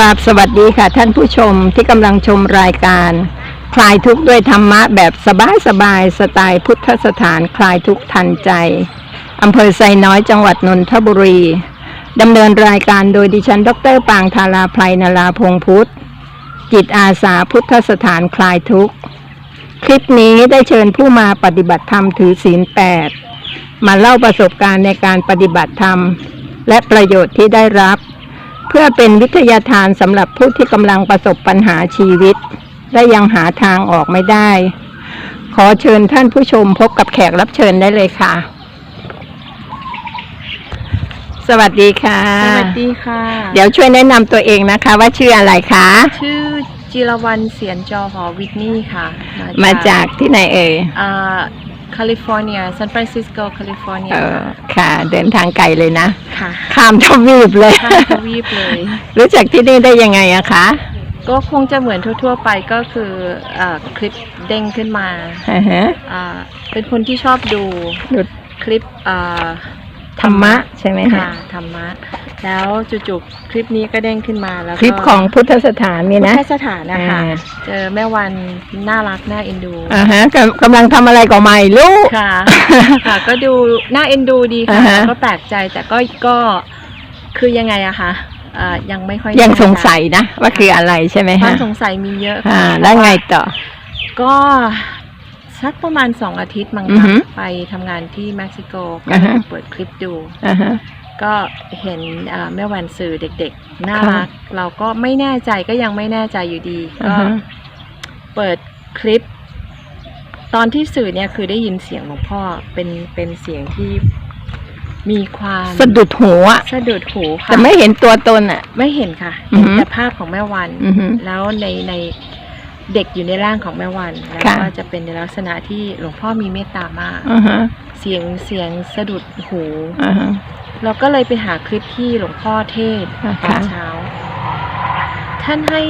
ราบสวัสดีค่ะ ท่านผู้ชมที่กำลังชมรายการ คลายทุกข์ด้วยธรรมะแบบสบายสบายๆสไตล์พุทธสถานคลายทุกข์ทันใจอำเภอไซน้อยจังหวัดนนทบุรีดำเนินรายการโดยดิฉัน ดรปางธาราไพรนาราพงพุทธ จิตอาสาพุทธสถานคลายทุกข์ คลิปนี้ได้เชิญผู้มาปฏิบัติธรรมถือศีลแปดมาเล่าประสบการณ์ในการปฏิบัติธรรม และประโยชน์ที่ได้รับ เพื่อเป็นวิทยาทานสำหรับผู้ที่กำลังประสบปัญหาชีวิต และยังหาทางออกไม่ได้ ขอเชิญท่านผู้ชมพบกับแขกรับเชิญได้เลยค่ะ สวัสดีค่ะ สวัสดีค่ะ เดี๋ยวช่วยแนะนำตัวเองนะคะ ว่าชื่ออะไรคะ ชื่อจิรวรรณเสียนจอหอวิทนี่ค่ะ มาจากที่ไหนเอ่ยอ่า แคลิฟอร์เนียซานฟรานซิสโกแคลิฟอร์เนียเออค่ะ เดินทางไกลเลยนะ ค่ะข้ามทวีปเลยข้ามทวีปเลย รู้จักที่นี่ได้ยังไงอะคะ ก็คงจะเหมือนทั่ว ๆ ไปก็คืออาคลิปเด้งขึ้นมาอ่าฮะ อ่าเป็นคนที่ชอบดูดู คลิปอ่า ธรรมะใช่ไหมคะค่ะธรรมะ แล้วจู่ๆคลิปนี้ก็เด้งขึ้นมาแล้วก็คลิปของพุทธสถานนี่นะพุทธสถานนะคะอ่าเจอแม่วันน่ารักน่าเอ็นดูอ่าฮะกำกำลังทำอะไรก็ไม่รู้ค่ะ ค่ะ ก็ดูน่าเอ็นดูดีค่ะอ่าฮะก็แปลกใจแต่ก็ก็คือยังไงอะคะอ่ายังไม่ค่อยยังแน่ใจสงสัยนะ ว่าคืออะไรใช่ไหมควาฮะมสงสัยมีเยอะอ่าค่ะแล้วไงต่อ ก็ สักประมาณสองอาทิตย์มั้งอือคะฮึไปทำงานที่เม็กซิโกก็อ่าฮะ เปิดคลิปดู อ่าฮะ ก็เห็นอ่าแม่วันสื่อเด็กๆน่าค่ะรัก เราก็ไม่แน่ใจก็ยังไม่แน่ใจอยู่ดีอ่าก็ฮะ เปิดคลิป ตอนที่สื่อเนี่ยคือได้ยินเสียงหลวงพ่อเป็นเป็นเสียงที่มีความสะดุดหูอะสะดุดหูค่ะแต่ไม่เห็นตัวตนอะ ไม่เห็นค่ะอือเห็นฮึ แต่ภาพของแม่วัน อือฮึ แล้วในใน เด็กอยู่ในร่างของแม่วันแล้วค่ะ ก็จะเป็นในลักษณะที่หลวงพ่อมีเมตตามาก อ่าฮะเสียงเสียงสะดุดหู อ่าฮะ เราก็เลยไปหาคลิปที่หลวงพ่อเทศน์อ่าตอนค่ะเช้า ท่านให้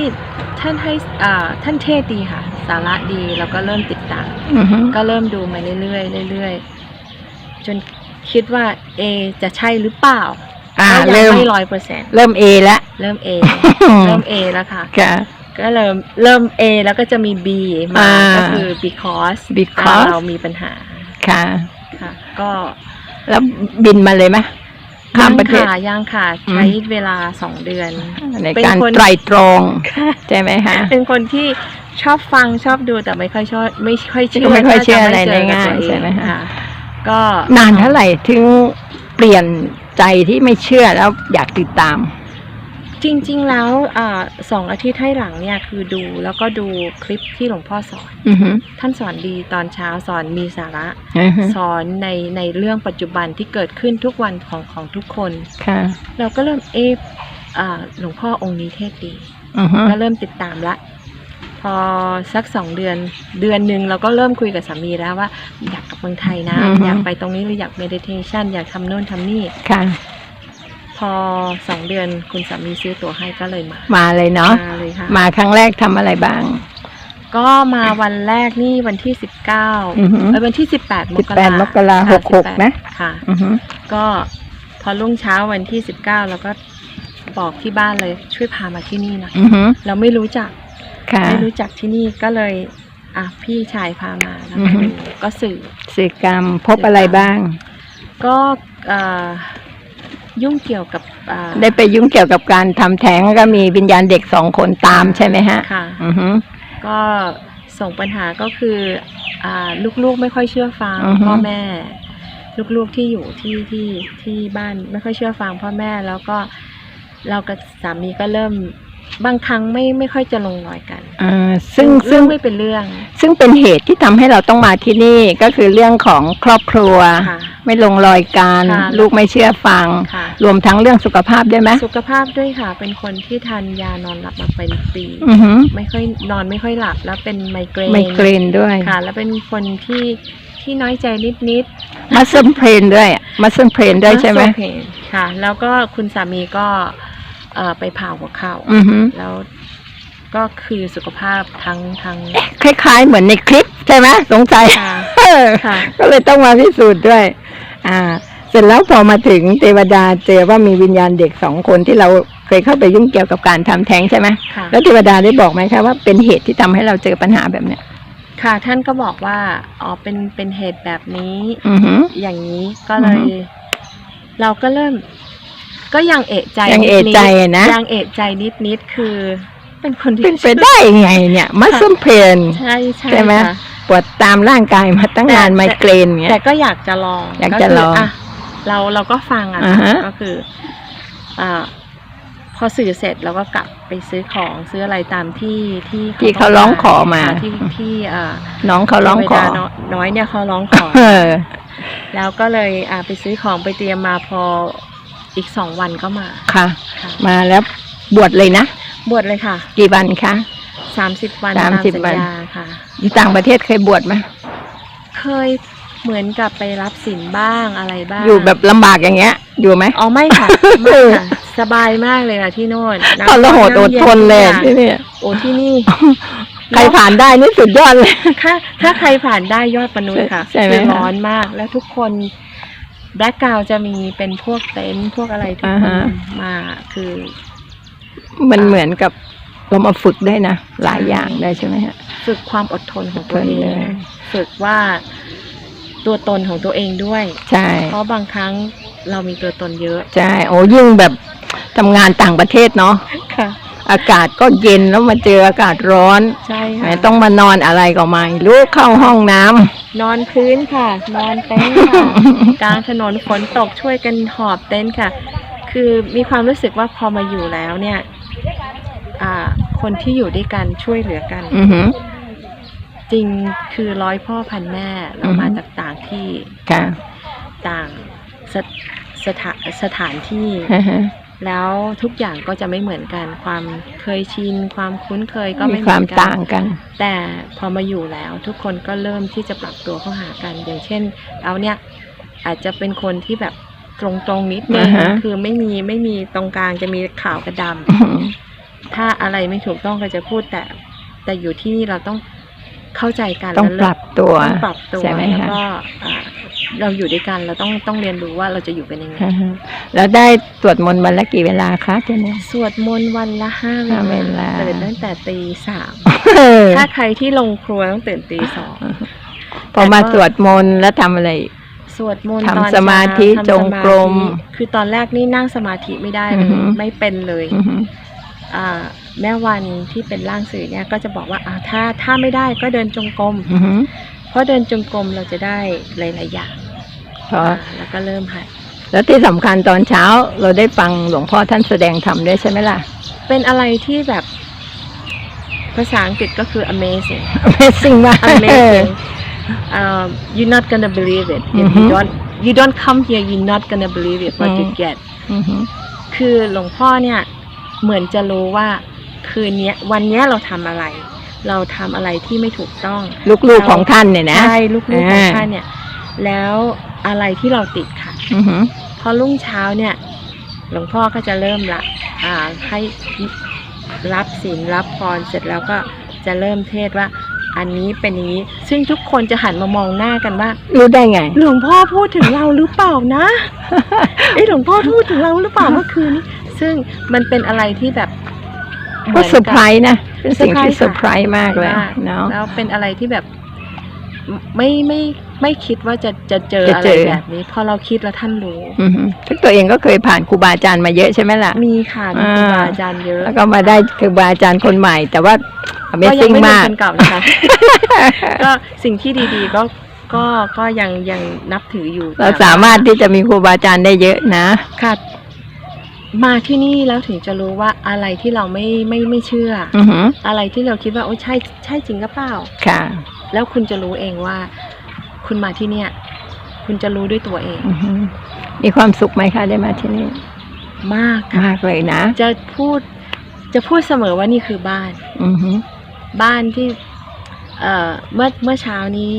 ท่านให้อ่าท่านเทศน์ดีค่ะ สาระดีแล้วก็เริ่มติดตาม อือฮึก็เริ่มดูมาเรื่อยๆเรื่อยๆจนคิดว่า เอจะใช่หรือเปล่าอ่าก็ยัเริ่มไม่ร้อยเปอร์เซ็นต์เริ่มเอละ เริ่มเอ เริ่มเอแล้วค่ะ ค่ะ ก็เริ่มเริ่ม A แล้วก็จะมี B มา อ่าก็คือ because because เรามีปัญหาค่ะ ค่ะ ก็แล้วบินมาเลยไหมข้ามประเทศค่ะยังค่ะ อืม ใช้เวลาสองเดือน ในเป็นการคน ไตรตรองใช่ไหมคะ เป็นคนที่ชอบฟังชอบดูแต่ไม่ค่อยชอบไม่ค่อยเชื่อไม่ค่อยเชื่อถ้าจอะไรม่เจกับง่ายๆตัวเองใช่ไหมคะ ก็นานเท่าไหร่ถึงเปลี่ยนใจที่ไม่เชื่อแล้วอยากติดตาม จริง ๆ แล้วอ่าสองอาทิตย์ให้หลังเนี่ยคือดูแล้วก็ดูคลิปที่หลวงพ่อสอนอือฮึท่านสอนดีตอนเช้าสอนมีสาระอือฮึสอนในในเรื่องปัจจุบันที่เกิดขึ้นทุกวันของของทุกคนค่ะเราก็เริ่มเอะอ่าหลวงพ่อองค์นี้เทศดีอือฮึก็เริ่มติดตามละ พอสักสองเดือนเดือนหนึ่งเราก็เริ่มคุยกับสามีแล้วว่า อยากกลับเมืองไทยนะ อยากไปตรงนี้หรืออยากเมดิเทชันอยากทำโน่นทำนี่ค่ะ พอสองเดือนคุณสามีซื้อตั๋วให้ก็เลยมา มาเลยเนาะมาเลยค่ะ มาครั้งแรกทำอะไรบ้าง ก็มาวันแรกนี่วันที่สิบเก้าอือฮึเออวันที่สิบแปดมกรา18มกราค่ะหกหก18นะค่ะ อือฮึก็พอรุ่งเช้าวันที่สิบเก้าเราก็บอกที่บ้านเลยช่วยพามาที่นี่หน่อยอือฮึเราไม่รู้จัก ค่ะ ไม่รู้จักที่นี่ก็เลย อะพี่ชายพามาแล้วอือฮึ ก็สื่อ สื่อกรรมพบอะไรบ้าง ก็เอ่อ ยุ่งเกี่ยวกับอ่าได้ไปยุ่งเกี่ยวกับการทำแท้งแล้วก็มีวิญญาณเด็กสองคนตามใช่ไหมฮะ ค่ะ อือฮึ ก็ส่งปัญหาก็คืออ่าลูกๆไม่ค่อยเชื่อฟังอือฮึ พ่อแม่ ลูกๆที่อยู่ที่ที่ที่บ้านไม่ค่อยเชื่อฟังพ่อแม่แล้วก็เรากับสามีก็เริ่ม บางครั้งไม่ไม่ค่อยจะลงรอยกันอ่าซึ่งเรื่ซึ่องงไม่เป็นเรื่องซึ่งเป็นเหตุที่ทำให้เราต้องมาที่นี่ก็คือเรื่องของครอบครัว ค่ะ ไม่ลงรอยกันค่ะ ลูกไม่เชื่อฟัง ค่ะ รวมทั้งเรื่องสุขภาพด้วยไหมสุขภาพด้วยค่ะ เป็นคนที่ทานยานอนหลับมาเป็นปีอือฮึไม่ค่อยนอนไม่ค่อยหลับแล้วเป็นไมเกรนไมเกรนด้วยค่ะ แล้วเป็นคนที่ที่น้อยใจนิดมัสเซิลเพลนด้วยมัสเซิลเพลนๆด้วยใช่ไหม muscle pain ค่ะ แล้วก็คุณสามีก็ เอ่อไปผ่าหัวเข่าอือฮึแล้วก็คือสุขภาพทั้งทั้ง คล้ายๆ เหมือนในคลิปใช่ไหมสงสัยค่ะเออค่ะ ก็เลยต้องมาพิสูจน์ด้วย อ่า เสร็จแล้วพอมาถึงเทวดาเจอว่ามีวิญญาณเด็กสองคนที่เราเคยเข้าไปยุ่งเกี่ยวกับการทำแท้งใช่ไหมค่ะ แล้วเทวดาได้บอกไหมคะว่าเป็นเหตุที่ทำให้เราเจอปัญหาแบบเนี้ยค่ะ ท่านก็บอกว่าอ๋อเป็นเป็นเหตุแบบนี้ อือหืออย่างนี้ก็เลย อือฮึ เราก็เริ่ม ก็ยังเอะใจยังเอะนิดๆใจอะนะยังเอะใจนิดนิดๆคือ เป็นคนที่เป็นไปได้ไงเนี่ยมัส l เพนใช่ใช่ใช่ไหมค่ะปวดตามร่างกายมาตั้งนานแต่ไมเกรนเงี้แต่ยก็อยากจะลองอยากจะคืลองะเราเราก็ฟังอะอ่าฮะก็คืออ่าพอสื่อเสร็จเราก็กลับไปซื้อของซื้ออะไรตามที่ที่ที่เขาร้องขอมาค่ะที่ที่อ่าน้องเขาร้องขอเทวดาน้อยเนี่ยเขาร้องขอเออแล้วก็เลยอ่าไปซื้อของไปเตรียมมาพอ อีกสองวันก็มา ค่ะ ค่ะ มาแล้วบวชเลยนะ บวชเลยค่ะกี่วันคะ สามสิบวันสามตามสิบสัญวัน ญาค่ะอยู่ต่างประเทศเคยบวชไหมเคยเหมือนกับไปรับสินบ้างอะไรบ้างอยู่แบบลำบากอย่างเงี้ย อยู่ไหม อ๋อไม่ค่ะไม่ค่ะ สบายมากเลยค่ะที่โน่นน้ำทรหดอดทนเลยำที่เย็นทุกอย่างเนี่ย โอ้ที่นี่ ใครผ่านได้นี่สุดยอดเลย ถ้าถ้าใครผ่านได้ยอดมนุษย์ค่ะใช่ไหมคือคะร้อนมาก แล้วทุกคน แบ็กกราวจะมีเป็นพวกเต็นท์พวกอะไรทุกคนมาคือ มันเหมือนกับเรามาฝึกได้นะ หลายอย่างได้ใช่ไหมฮะ ฝึกความอดทนของตัวเออดทนเลง ย ฝึกว่าตัวตนของตัวเองด้วย ใช่ เพราะบางครั้งเรามีตัวตนเยอะใช่ โอ้ยิ่งแบบทำงานต่างประเทศเนาะ ค่ะ อากาศก็เย็นแล้วมาเจออากาศร้อนใช่แหมค่ะต้องมานอนอะไรก็ไม่รู้เข้าห้องน้ำ นอนพื้นค่ะ นอนเต็นท์ค่ะกลางถนนฝนตกช่วยกันหอบเต็นท์ค่ะ คือมีความรู้สึกว่าพอมาอยู่แล้วเนี่ยอ่า คนที่อยู่ด้วยกันช่วยเหลือกัน อือหือ จริงคือร้อยพ่อพันแม่เราอือฮึ มาจากต่างที่ค่ะต่างสถสถาสถานที่อ่าฮะ แล้วทุกอย่างก็จะไม่เหมือนกัน ความเคยชิน ความคุ้นเคยก็มีไม่เหคมืวามอนกัต่างกัน แต่พอมาอยู่แล้วทุกคนก็เริ่มที่จะปรับตัวเข้าหากัน อย่างเช่น เราเนี่ยอาจจะเป็นคนที่แบบตรงๆนิดนึงอ่าฮะ คือไม่มีไม่มีตรงกลางจะมีขาวกับดำ อือหือถ้าอะไรไม่ถูกต้องก็จะพูดแต่ แต่อยู่ที่นี่เราต้องเข้าใจกันต้องแล้วปรับตัวต้องปรับตัวใช่ไหมแล้วคะก็อ่า เราอยู่ด้วยกันเราต้องต้องเรียนรู้ว่าเราจะอยู่กันยังไงอ่าฮะแล้วได้สวดมนต์วันละกี่เวลาคะเจเนี่ยสวดมนต์วันละห้าห้าเวลาตื่นตั้งแต่ตีสามเออถ้าใครที่ลงครัวต้องตื่นตีสองพอมาสวดมนต์แล้วทำอะไรอีกสวดมนต์ทำตอนสมาธิเช้าทำจงกรมสาธิคือตอนแรกนี่นั่งสมาธิไม่ได้เลอืยอฮึไม่เป็นเลยอือหืออ่าแม่วันที่เป็นร่างสื่อเนี่ยก็จะบอกว่าอ่าถ้าถ้าไม่ได้ก็เดินจงกรมอือหือ เพราะเดินจงกรมเราจะได้หลายๆอย่างเพราะอ่าแล้วก็เริ่มหัดแล้วที่สำคัญตอนเช้าเราได้ฟังหลวงพ่อท่านแสดงธรรมด้วยใช่ไหมล่ะ เป็นอะไรที่แบบ ภาษาอังกฤษก็คือ amazing Amazing มาก amazing um, you're not gonna believe it if อือฮึ you don't you don't come here you're not gonna believe it what you อืม get อือหือคือหลวงพ่อเนี่ย เหมือนจะรู้ว่าคืนเนี้ยวันเนี้ยเราทำอะไร เราทำอะไรที่ไม่ถูกต้อง ลูกๆของท่านเนี่ยนะใช่ลูกๆของอ่าท่านเนี่ย แล้วอะไรที่เราติดค่ะอือหือพอรุ่งเช้าเนี่ย หลวงพ่อก็จะเริ่มละอ่าให้รับศีลรับพรเสร็จแล้วก็จะเริ่มเทศว่าอันนี้เป็นอย่างนี้ ซึ่งทุกคนจะหันมามองหน้ากันว่ารู้ได้ไง หลวงพ่อพูดถึงเราหรือเปล่านะเอ้หลวงพ่อพูดถึงเราหรือเปล่าเมื่อคืนนี้ ซึ่งมันเป็นอะไรที่แบบ หก็มืนเซอร์ไพรส์นะ เป็นสิ่งที่เซเซออร์ร์ไพไพรรส์ส์มากเลยมากเนาะ แล้วเป็นอะไรที่แบบไม่ไม่ไม่คิดว่าจะจะเจอจะอะไรเจอแบบนี้ พอเราคิดแล้วท่านรู้ อือหือซึ่งตัวเองก็เคยผ่านครูบาอาจารย์มาเยอะใช่ไหมล่ะ มีค่ะมีครูบาอาจารย์เยอะแล้วก็มาได้ครูบาอาจารย์คนใหม่ แต่ว่า ก็ยัง Amazing ไม่เหมือนมาก คนเก่านะคะ ก็สิ่งที่ดีๆก็ก็ก็ยังยังนับถืออยู่เราสามารถที่จะมีครูบาอาจารย์ได้เยอะนะ ค่ะ มาที่นี่แล้วถึงจะรู้ว่าอะไรที่เราไม่ไม่ไม่เชื่ออือหืออะไรที่เราคิดว่าโอ้ใช่ใช่จริงหรือเปล่า ค่ะแล้วคุณจะรู้เองว่า คุณมาที่เนี่ย คุณจะรู้ด้วยตัวเองอือหือมีความสุขไหมคะได้มาที่นี่ มากค่ะมากเลยนะ จะพูดจะพูดเสมอว่านี่คือบ้าน อือหือ บ้านที่ เอ่อเมื่อเมื่อเช้านี้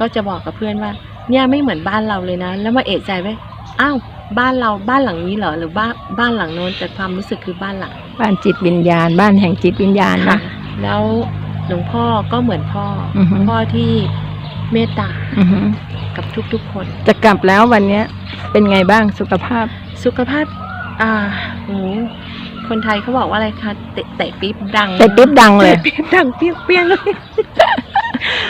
ก็จะบอกกับเพื่อนว่า เนี่ยไม่เหมือนบ้านเราเลยนะ แล้วมาเอะใจไว้อ้าว บ้านเราบ้านหลังนี้เหรอหรือบ้านบ้านหลังโน้นแต่ความรู้สึกคือบ้านหลังบ้านจิตวิญญาณ บ้านแห่งจิตวิญญาณค่ะนะ แล้วหลวงพ่อก็เหมือนพ่อออฮึ พ่อที่เมตตาอือหือกับทุกๆคน จะกลับแล้ววันเนี้ย เป็นไงบ้างสุขภาพ สุขภาพ อ่าหูคคนไทยเขาบอกว่าอะไรคะเตะเตะปี๊บดังแต่ปิ๊บดังเลย ตะปี๊บดังเปี้ยงเปี้ยงเลย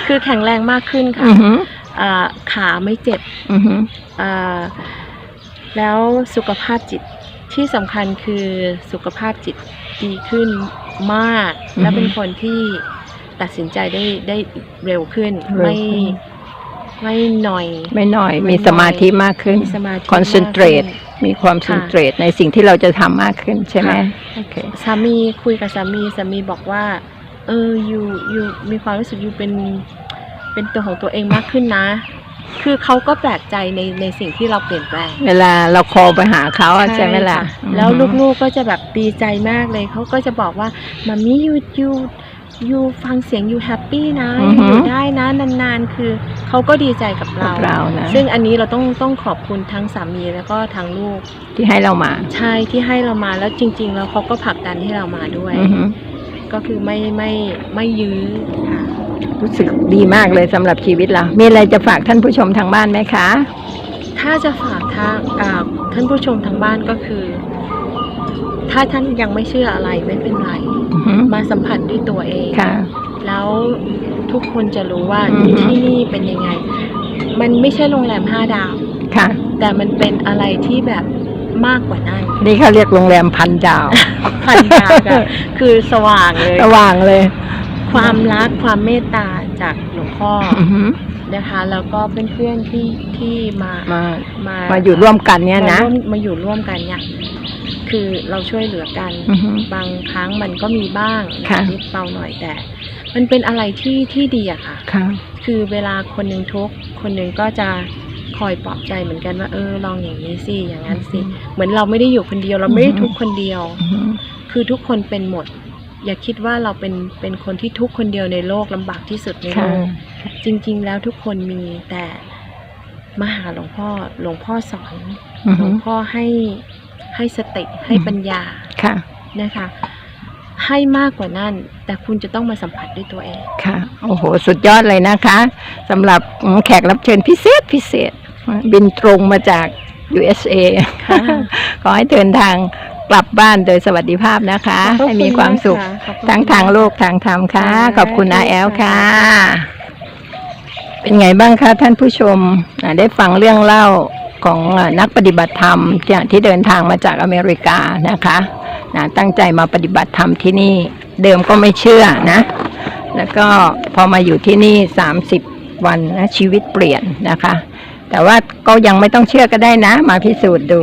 คือแข็งแรงมากขึ้นค่ะอือหืออ่าขาไม่เจ็บอือหืออ่า แล้วสุขภาพจิตที่สำคัญคือสุขภาพจิตดีขึ้นมาก และเป็นคนที่ตัดสินใจได้ได้เร็วขึ้น ไม่ไม่หน่อย ไม่น้อยไม่มีน้อยสมาธิมากขึ้นมีสมาธิคอนเซนเทรตมากขึ้นมีความค่ะคอนเซนเทรตในสิ่งที่เราจะทำมากขึ้นใช่ไหมค่ะโอเคสามีคุยกับสามีสามีบอกว่า เอออยู่อยู่มีความรู้สึกอยู่เป็นเป็นตัวของตัวเองมากขึ้นนะ คือเขาก็แปลกใจในในสิ่งที่เราเปลี่ยนแปลง เวลาเราคอไปหาเขาอะใช่ไหมล่ะค่แล้วลูกๆก็จะแบบดีใจมากเลยเขาก็จะบอกว่ามามี่ยูยูยูฟังเสียงยูแฮปปี้นะอือฮึ อยู่ได้นะนานๆ คือเขาก็ดีใจกับกัเราบเรานะซึ่งอันนี้เราต้องต้องขอบคุณทั้งสามีแล้วก็ทั้งลูกที่ให้เรามาใช่ที่ให้เรามาแล้วจริง ๆ แล้วเขาก็ผลักดันให้เรามาด้วย อือหือก็คือไม่ไม่ไม่ยื้อค่ะ รู้สึกดีมากเลยสำหรับชีวิตเรา มีอะไรจะฝากท่านผู้ชมทางบ้านไหมคะ ถ้าจะฝากทางอ่าท่านผู้ชมทางบ้านก็คือ ถ้าท่านยังไม่เชื่ออะไรไม่เป็นไร อือหือมาสัมผัสด้วยตัวเอง ค่ะ แล้วทุกคนจะรู้ว่าอือฮึ ที่นี่เป็นยังไง มันไม่ใช่โรงแรมห้าดาว ค่ะ แต่มันเป็นอะไรที่แบบมากกว่านั้นนี่เขาเรียกโรงแรมพันดาว พันดาวค่ะคือสว่างเลยสว่างเลย ความรักความเมตตาจากหลวงพ่อออือหือนะคะ แล้วก็เพื่อนๆที่ที่มามามามาอยู่ร่วมกันเนี่ยนะ มาร่วมมาอยู่ร่วมกันเนี่ยคือเราช่วยเหลือกัน อือหือบางครั้งมันก็มีบ้างค่ะ นิดเบาหน่อยแต่ มันเป็นอะไรที่ที่ดีอะค่ะ ค่ะ คือเวลาคนหนึ่งทุกข์คนหนึ่งก็จะคอยปลอบใจเหมือนกันว่าเออลองอย่างนี้สิอย่างนั้นสิเหมือนเราไม่ได้อยู่คนเดียวเราไม่ได้ทุกข์คนเดียว อือหือคือทุกคนเป็นหมด อย่าคิดว่าเราเป็นเป็นคนที่ทุกข์คนเดียวในโลกลำบากที่สุดในโลค่ะกจริง ๆ แล้วทุกคนมีแต่มาหาหลวงพ่อหลวงพ่อสอนอือหลหืวองพ่อให้ให้สติให้ปัญญาค่ะนะคะ ให้มากกว่านั้น แต่คุณจะต้องมาสัมผัสด้วยตัวเองค่ะ โอ้โห สุดยอดเลยนะคะสำหรับแขกรับเชิญพิเศษพิเศษ บินตรงมาจาก USA ค่ะขอให้เดินทาง กลับบ้านโดยสวัสดิภาพนะคะ ขอบให้ณมีความสุขกะขอบคุณทั้งทางโลกทางธรรมค่ะค่ะขอบคุณอาแอลค่ะค่ะ เป็นไงบ้างคะท่านผู้ชมอ่าได้ฟังเรื่องเล่าของอ่านักปฏิบัติธรรมที่ที่เดินทางมาจากอเมริกานะคะนะตั้งใจมาปฏิบัติธรรมที่นี่เดิมก็ไม่เชื่อนะ แล้วก็พอมาอยู่ที่นี่ 30 วันนะชีวิตเปลี่ยนนะคะ แต่ว่าก็ยังไม่ต้องเชื่อก็ได้นะ มาพิสูจน์ดู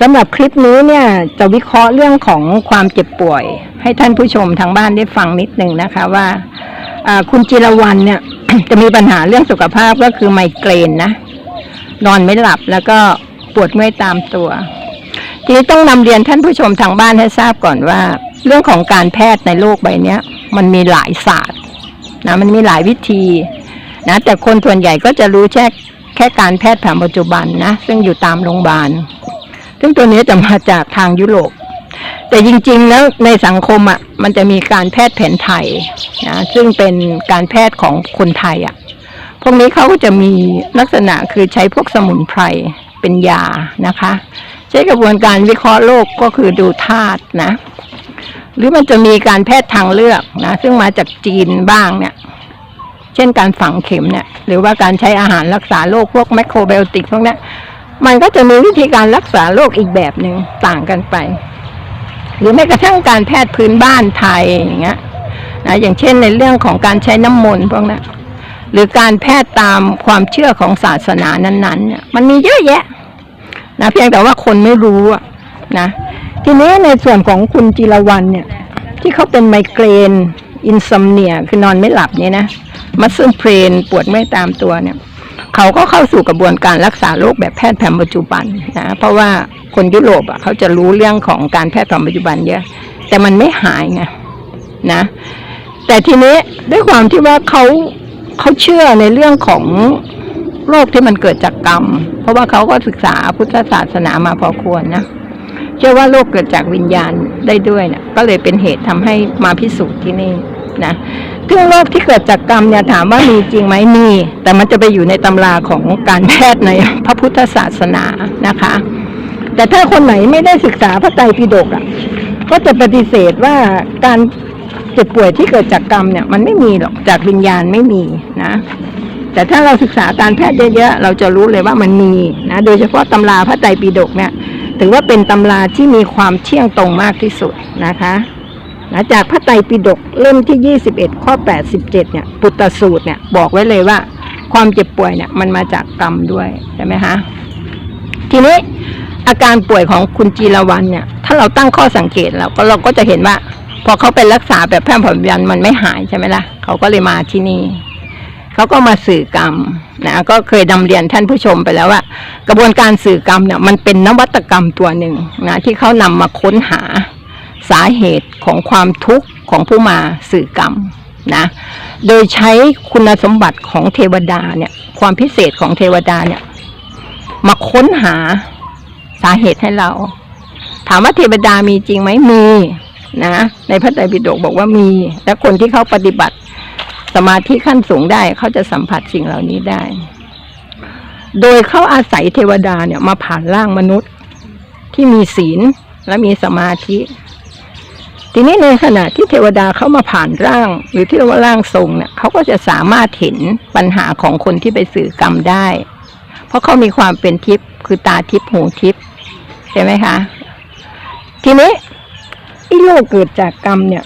สำหรับคลิปนี้เนี่ยจะวิเคราะห์เรื่องของความเจ็บป่วย ให้ท่านผู้ชมทางบ้านได้ฟังนิดนึงนะคะว่าคุณจิรวรรณเนี่ย จะมีปัญหาเรื่องสุขภาพก็คือไมเกรนนะ นอนไม่หลับแล้วก็ปวดเมื่อยตามตัว ทีนี้ต้องนำเรียนท่านผู้ชมทางบ้านให้ทราบก่อนว่า เรื่องของการแพทย์ในโลกใบเนี้ยมันมีหลายศาสตร์นะมันมีหลายวิธีนะแต่คนส่วนใหญ่ก็จะรู้แค่แค่การแพทย์แผนปัจจุบันนะ ซึ่งอยู่ตามโรงพยาบาล ซึ่งตัวนี้จะมาจากทางยุโรป แต่จริงๆแล้วในสังคมอะ มันจะมีการแพทย์แผนไทยนะซึ่งเป็นการแพทย์ของคนไทยอะ พวกนี้เขาก็จะมีลักษณะคือใช้พวกสมุนไพรเป็นยานะคะ ใช้กระบวนการวิเคราะห์โรคก็คือดูธาตุนะ หรือมันจะมีการแพทย์ทางเลือกนะ ซึ่งมาจากจีนบ้างเนี่ยเช่นการฝังเข็มเนี่ย หรือว่าการใช้อาหารรักษาโรคพวกแมคโครไบโอติกพวกนี้ มันก็จะมีวิธีการรักษาโรคอีกแบบหนึ่งต่างกันไป หรือแม้กระทั่งการแพทย์พื้นบ้านไทยอย่างเงี้ยนะอย่างเช่นในเรื่องของการใช้น้ำมนต์พวกนั้นหรือการแพทย์ตามความเชื่อของศาสนานั้นๆเนี่ยมันมีเยอะแยะนะเพียงแต่ว่าคนไม่รู้อะนะทีนี้ในส่วนของคุณจิรวรรณเนี่ย ที่เขาเป็นไมเกรนอินซอมเนียคือนอนไม่หลับเนี่ยนะมัสเซิลเพรนปวดเมื่อยตามตัวเนี่ย เขาก็เข้าสู่กระบวนการรักษาโรคแบบแพทย์แผนปัจจุบันนะเพราะว่าคนยุโรปอะเขาจะรู้เรื่องของการแพทย์แผนปัจจุบันเยอะแต่มันไม่หายไงนะ แต่ทีนี้ด้วยความที่ว่าเขาเขาเชื่อในเรื่องของโรคที่มันเกิดจากกรรม เพราะว่าเขาก็ศึกษาพุทธศาสนามาพอควรนะเชื่อว่าโรคเกิดจากวิญญาณได้ด้วยนะก็เลยเป็นเหตุทำให้มาพิสูจน์ที่นี่นะ ซึ่งโรคที่เกิดจากกรรมเนี่ยถามว่ามีจริงไหมมี แต่มันจะไปอยู่ในตำราของการแพทย์ในพระพุทธศาสนานะคะ แต่ถ้าคนไหนไม่ได้ศึกษาพระไตรปิฎกอะก็จะปฏิเสธว่าการเจ็บป่วยที่เกิดจากกรรมเนี่ยมันไม่มีหรอกจากวิญญาณไม่มีนะแต่ถ้าเราศึกษาการแพทย์เยอะๆ เราจะรู้เลยว่ามันมีนะ โดยเฉพาะตำราพระไตรปิฎกเนี่ย ถือว่าเป็นตำราที่มีความเที่ยงตรงมากที่สุดนะคะ นะจากพระไตรปิฎกเล่มที่ 21 ข้อ 87 เนี่ย ปุตตสูตรเนี่ยบอกไว้เลยว่า ความเจ็บป่วยเนี่ยมันมาจากกรรมด้วยใช่ไหมคะทีนี้อาการป่วยของคุณจีรวันเนี่ย ถ้าเราตั้งข้อสังเกตเราก็เราก็จะเห็นว่า พอเขาไปรักษาแบบแพทย์ผลยันมันไม่หายใช่ไหมล่ะเขาก็เลยมาที่นี่เขาก็มาสื่อกรรมนะก็เคยนำเรียนท่านผู้ชมไปแล้วว่า กระบวนการสื่อกรรมเนี่ยมันเป็นนวัตกรรมตัวหนึ่งนะที่เขานำมาค้นหา สาเหตุของความทุกข์ของผู้มาสื่อกรรมนะ โดยใช้คุณสมบัติของเทวดาเนี่ย ความพิเศษของเทวดาเนี่ย มาค้นหาสาเหตุให้เรา ถามว่าเทวดามีจริงไหมมีนะ ในพระไตรปิฎกบอกว่ามี และคนที่เขาปฏิบัติสมาธิขั้นสูงได้เขาจะสัมผัสสิ่งเหล่านี้ได้ โดยเขาอาศัยเทวดาเนี่ยมาผ่านร่างมนุษย์ที่มีศีลและมีสมาธิ ทีนี้ในขณะที่เทวดาเขามาผ่านร่าง หรือที่เรียกว่าร่างทรงเนี่ยเขาก็จะสามารถเห็นปัญหาของคนที่ไปสื่อกรรมได้ เพราะเขามีความเป็นทิพย์คือตาทิพย์หูทิพย์ใช่ไหมคะ ทีนี้ไอ้โรคเกิดจากกรรมเนี่ย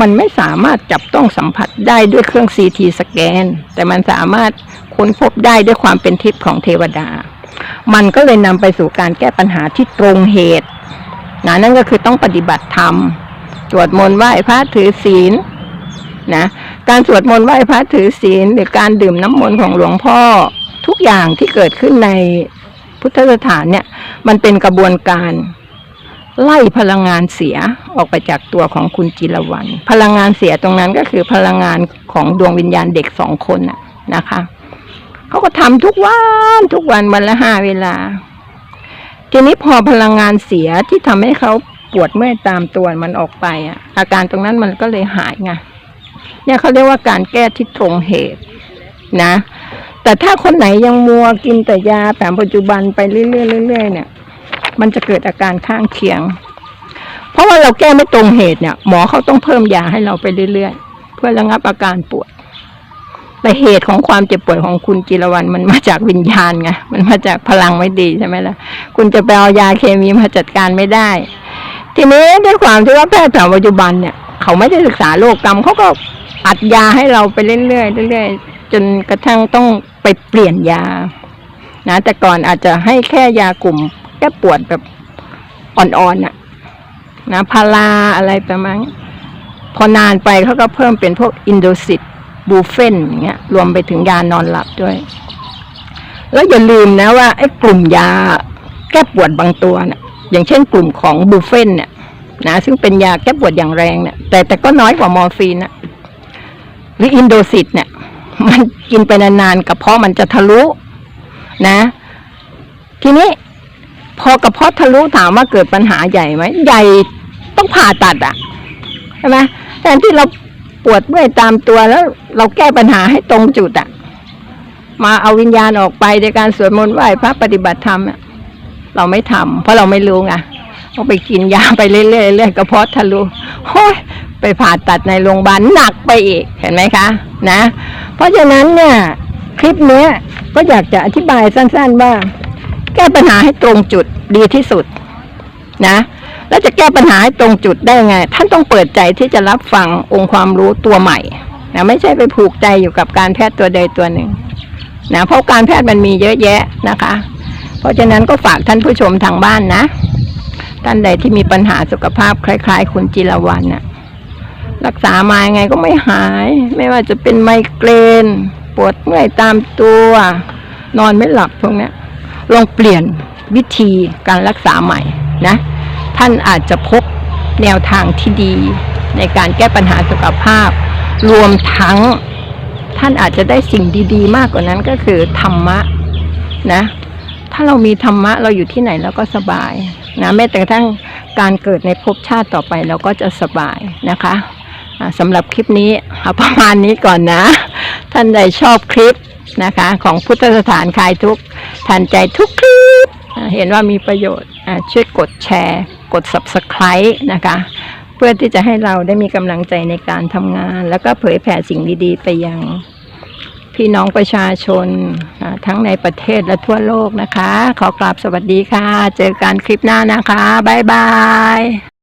มันไม่สามารถจับต้องสัมผัสได้ด้วยเครื่องซีทีสแกน แต่มันสามารถค้นพบได้ด้วยความเป็นทิพย์ของเทวดา มันก็เลยนำไปสู่การแก้ปัญหาที่ตรงเหตุนะนั่นก็คือต้องปฏิบัติธรรม สวดมนต์ไหว้พระถือศีลนะการสวดมนต์ไหว้พระถือศีลหรือการดื่มน้ำมนต์ของหลวงพ่อทุกอย่างที่เกิดขึ้นในพุทธสถานเนี่ย มันเป็นกระบวนการไล่พลังงานเสียออกไปจากตัวของคุณจิรวรรณพลังงานเสียตรงนั้นก็คือพลังงานของดวงวิญญาณเด็กสองคนน่ะนะคะเขาก็ทำทุกวันทุกวันวันละห้าเวลา ทีนี้พอพลังงานเสียที่ทำให้เขา ปวดเมื่อยตามตัวมันออกไปอะ อาการตรงนั้นมันก็เลยหายไงเนี่ยเขาเรียกว่าการแก้ที่ตรงเหตุนะ แต่ถ้าคนไหนยังมัวกินแต่ยาแบบปัจจุบันไปเรื่อยๆเรื่อยๆเนี่ย มันจะเกิดอาการข้างเคียง เพราะว่าเราแก้ไม่ตรงเหตุเนี่ย หมอเขาต้องเพิ่มยาให้เราไปเรื่อยๆ เพื่อระงับอาการปวดแต่เหตุของความเจ็บปวดของคุณจิรวรรณมันมาจากวิญญาณไง มันมาจากพลังไม่ดีใช่ไหมล่ะ คุณจะไปเอายาเคมีมาจัดการไม่ได้ ทีนี้ด้วยความที่ว่าแพทย์แผนปัจจุบันเนี่ย เขาไม่ได้ศึกษาโรคกรรมเขาก็อัดยาให้เราไปเรื่อยๆเรื่อยๆจนกระทั่งต้องไปเปลี่ยนยา นะ แต่ก่อนอาจจะให้แค่ยากลุ่มแก้ปวดแบบอ่อนๆน่ะ นะพาราอะไรประมาณนี้พอนานไปเขาก็เพิ่มเป็นพวกอินโดซิตบูเฟนอย่างเงี้ย รวมไปถึงยานอนหลับด้วย แล้วอย่าลืมนะว่าไอ้กลุ่มยาแก้ปวดบางตัวน่ะ อย่างเช่นกลุ่มของบูเฟนเนี่ยนะซึ่งเป็นยาแก้ปวดอย่างแรงเนี่ยแต่แต่ก็น้อยกว่ามอร์ฟีนนะหรืออินโดซิตเนี่ย มันกินไปนานๆกระเพาะมันจะทะลุนะ ทีนี้ พอกระเพาะทะลุถามว่าเกิดปัญหาใหญ่ไหมใหญ่ต้องผ่าตัดอะใช่ไหมแทนที่เราปวดเมื่อยตามตัวแล้ว เราแก้ปัญหาให้ตรงจุดอะ มาเอาวิญญาณออกไปในการสวดมนต์ไหว้พระปฏิบัติธรรมอะ เราไม่ทำเพราะเราไม่รู้ไงต้องไปกินยาไปเรื่อยๆเรื่อยกระเพาะทะลุโอ้ยไปผ่าตัดในโรงพยาบาลหนักไปอีกเห็นไหมคะ นะ เพราะฉะนั้นเนี่ย คลิปเนี้ยก็อยากจะอธิบายสั้น ๆ ว่า แก้ปัญหาให้ตรงจุดดีที่สุด นะแล้วจะแก้ปัญหาให้ตรงจุดได้ไง ท่านต้องเปิดใจที่จะรับฟังองค์ความรู้ตัวใหม่นะไม่ใช่ไปผูกใจอยู่กับการแพทย์ตัวใดตัวหนึ่งนะเพราะการแพทย์มันมีเยอะแยะนะคะ เพราะฉะนั้นก็ฝากท่านผู้ชมทางบ้านนะ ท่านใดที่มีปัญหาสุขภาพคล้าย ๆ คุณจิรวรรณน่ะ รักษามายังไงก็ไม่หาย ไม่ว่าจะเป็นไมเกรน ปวดเมื่อยตามตัว นอนไม่หลับพวกนี้ลองเปลี่ยนวิธีการรักษาใหม่นะ ท่านอาจจะพบแนวทางที่ดี ในการแก้ปัญหาสุขภาพ รวมทั้งท่านอาจจะได้สิ่งดี ๆ มากกว่านั้นก็คือธรรมะนะ ถ้าเรามีธรรมะเราอยู่ที่ไหนเราก็สบายนะแม้แต่กระทั่งการเกิดในภพชาติต่อไปเราก็จะสบายนะคะสำหรับคลิปนี้เอาประมาณนี้ก่อนนะ ท่านใดชอบคลิปนะคะ ของพุทธสถานคลายทุกทันใจทุกคลิป เห็นว่ามีประโยชน์ช่วยกดแชร์ กด subscribe นะคะ เพื่อที่จะให้เราได้มีกำลังใจในการทำงาน แล้วก็เผยแผ่สิ่งดีๆ ไปยัง พี่น้องประชาชนทั้งในประเทศและทั่วโลกนะคะ ขอกราบสวัสดีค่ะ เจอกันคลิปหน้านะคะ บ๊ายบาย